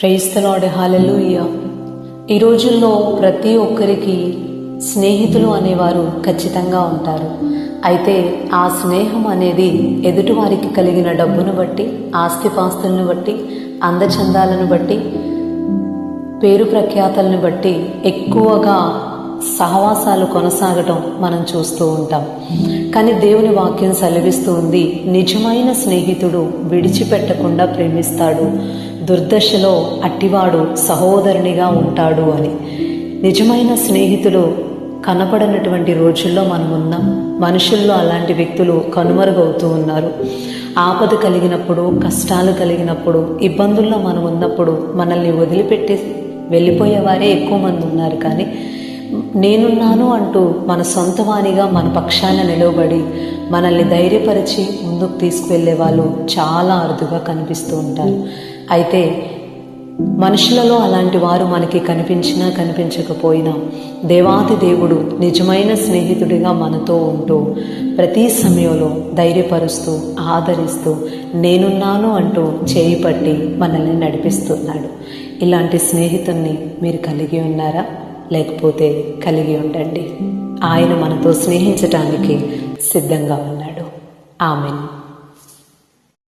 ప్రైస్తలాడే hallelujah ఈ రోజుల్లో ప్రతి ఒక్కరికి స్నేహితులు అనేవారు ఖచ్చితంగా ఉంటారు. అయితే ఆ స్నేహం అనేది ఎదుటివారికి కలిగిన డబ్బును బట్టి ఆస్తిపాస్తులను బట్టి అందచందాలను బట్టి పేరు ప్రఖ్యాతలను బట్టి ఎక్కువగా సహవాసాలు కొనసాగటం మనం చూస్తూ ఉంటాం. కానీ దేవుని వాక్యం సెలవిస్తూ ఉంది నిజమైన స్నేహితుడు విడిచిపెట్టకుండా ప్రేమిస్తాడు. దుర్దశలో అట్టివాడు సహోదరునిగా ఉంటాడు అని. నిజమైన స్నేహితులు కనపడనటువంటి రోజుల్లో మనం ఉన్నాం. మనుషుల్లో అలాంటి వ్యక్తులు కనుమరుగవుతూ ఉన్నారు. ఆపద కలిగినప్పుడు కష్టాలు కలిగినప్పుడు ఇబ్బందుల్లో మనం ఉన్నప్పుడు మనల్ని వదిలిపెట్టి వెళ్ళిపోయేవారే ఎక్కువ మంది ఉన్నారు కానీ నేనున్నాను అంటూ మన సొంత వాణిగా మన పక్షాన నిలవబడి మనల్ని ధైర్యపరిచి ముందుకు తీసుకువెళ్ళే వాళ్ళు చాలా అరుదుగా కనిపిస్తూ ఉంటారు. అయితే మనుషులలో అలాంటి వారు మనకి కనిపించినా కనిపించకపోయినా దేవాతి దేవుడు నిజమైన స్నేహితుడిగా మనతో ఉంటూ ప్రతి సమయంలో ధైర్యపరుస్తూ ఆదరిస్తూ నేనున్నాను అంటూ చేయి పట్టి మనల్ని నడిపిస్తున్నాడు. ఇలాంటి స్నేహితుణ్ణి మీరు కలిగి ఉన్నారా? లేకపోతే కలిగి ఉండండి. ఆయన మనతో స్నేహించటానికి సిద్ధంగా ఉన్నాడు. ఆమెను.